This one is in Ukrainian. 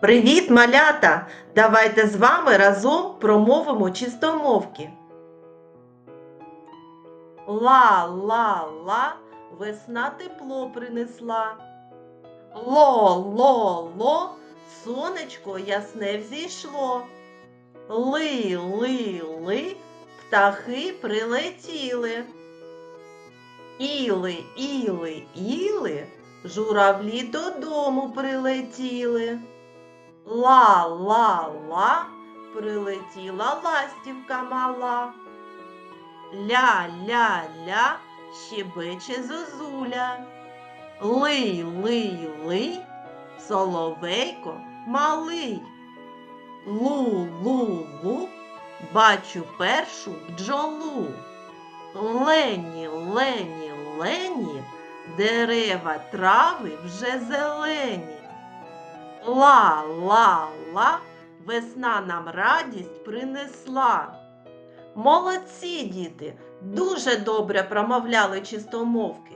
Привіт, малята! Давайте з вами разом промовимо чистомовки. Ла-ла-ла, весна тепло принесла. Ло-ло-ло, сонечко ясне взійшло. Ли-ли-ли, птахи прилетіли. Іли, іли, іли, журавлі додому прилетіли. Ла-ла-ла, прилетіла ластівка мала. Ля-ля-ля, щебече зозуля. Лий-лий-лий, соловейко малий. Лу-лу-лу, бачу першу бджолу. Лені, лені, лені, дерева трави вже зелені. Ла, ла, ла, весна нам радість принесла. Молодці, діти, дуже добре промовляли чистомовки.